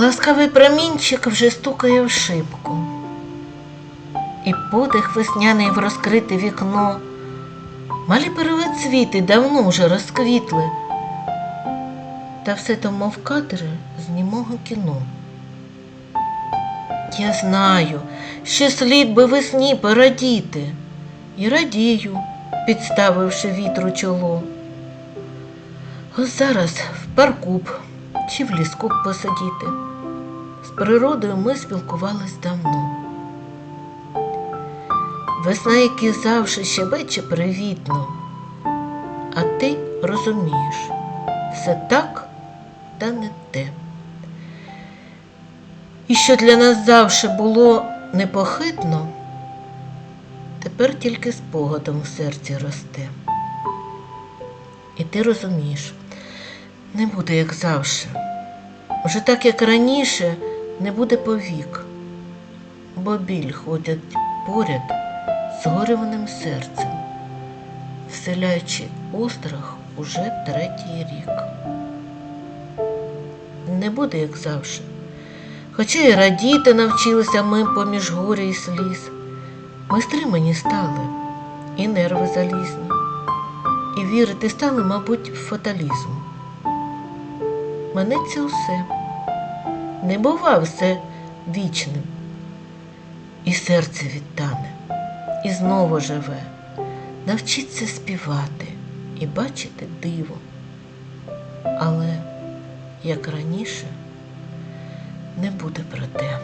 Ласкавий промінчик вже стукає в шибку. І подих весняний в розкрите вікно. Малі первоцвіти давно вже розквітли. Та все то мов кадри з німого кіно. Я знаю, що слід би весні порадіти, і радію, підставивши вітру чоло. Ось зараз в парку б чи в ліску посидіти. З природою ми спілкувались давно. Весна, як завжди, щебече привітно, а ти розумієш, все так та не те. І що для нас завжди було непохитно, тепер тільки спогадом в серці росте. І ти розумієш, не буде як завжди. Уже так, як раніше, не буде повік, бо біль ходять поряд з горюваним серцем, вселяючи острах уже третій рік. Не буде, як завжди. Хоча й радіти навчилися ми поміж горя і сліз. Ми стримані стали, і нерви залізні, і вірити стали, мабуть, в фаталізм. Минеться усе, не бува все вічним, і серце відтане, і знову живе, навчиться співати і бачити диво. Але, як раніше, не буде про те.